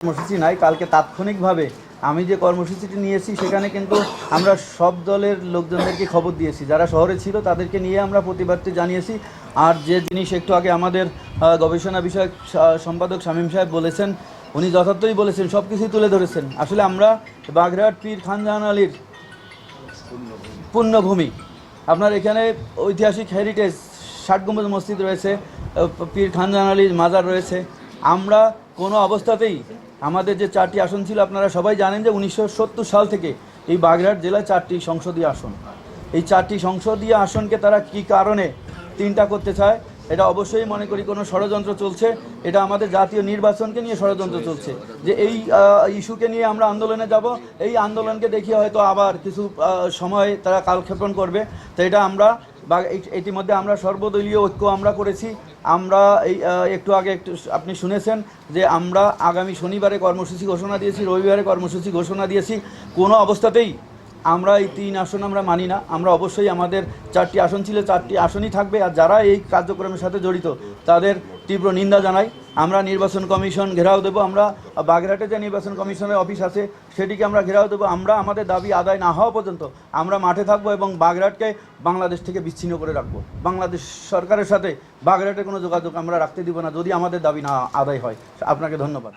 কর্মসূচি নাই, কালকে তাৎক্ষণিকভাবে আমি যে কর্মসূচিটি নিয়েছি সেখানে কিন্তু আমরা সব দলের লোকজনদেরকে খবর দিয়েছি। যারা শহরে ছিল তাদেরকে নিয়ে আমরা প্রতিবাদটি জানিয়েছি। আর যে জিনিস একটু আগে আমাদের গবেষণা বিষয়ক সম্পাদক শামীম সাহেব বলেছেন, উনি যথার্থই বলেছেন সব কিছুই তুলে ধরেছেন। আসলে আমরা বাগেরহাট পীর খানজাহান আলীর পুণ্যভূমি আপনার এখানে ঐতিহাসিক হেরিটেজ ষাট গম্বুজ মসজিদ রয়েছে পীর খানজান আলীর মাজার রয়েছে। আমরা কোনো অবস্থাতেই আমাদের যে চারটি আসন ছিল, আপনারা সবাই জানেন যে উনিশশো সত্তর সাল থেকে এই বাগেরহাট জেলায় চারটি সংসদীয় আসন। এই চারটি সংসদীয় আসনকে তারা কি কারণে তিনটা করতে চায়, এটা অবশ্যই মনে করি কোনো ষড়যন্ত্র চলছে। এটা আমাদের জাতীয় নির্বাচনকে নিয়ে ষড়যন্ত্র চলছে। যে এই ইস্যুকে নিয়ে আমরা আন্দোলনে যাব, এই আন্দোলনকে দেখিয়ে হয়তো আবার কিছু সময় তারা কালক্ষেপণ করবে। তো এটা আমরা বা ইতিমধ্যে আমরা সর্বদলীয় ঐক্য আমরা করেছি। আমরা এই একটু আগে একটু আপনি শুনেছেন যে আমরা আগামী শনিবারে কর্মসূচি ঘোষণা দিয়েছি, রবিবারে কর্মসূচি ঘোষণা দিয়েছি। কোনো অবস্থাতেই আমরা এই তিন আসন আমরা মানি না। আমরা অবশ্যই আমাদের চারটি আসন ছিল, চারটি আসনই থাকবে। আর যারা এই কার্যক্রমের সাথে জড়িত, তাদের তীব্র নিন্দা জানাই। আমরা নির্বাচন কমিশন ঘেরাও দেবো। আমরা বাগেরহাটে যে নির্বাচন কমিশনের অফিস আছে, সেটিকে আমরা ঘেরাও দেবো। আমরা আমাদের দাবি আদায় না হওয়া পর্যন্ত আমরা মাঠে থাকব এবং বাগেরহাটকে বাংলাদেশ থেকে বিচ্ছিন্ন করে রাখব। বাংলাদেশ সরকারের সাথে বাগেরহাটের কোনো যোগাযোগ আমরা রাখতে দিব না যদি আমাদের দাবি না আদায় হয়। আপনাকে ধন্যবাদ।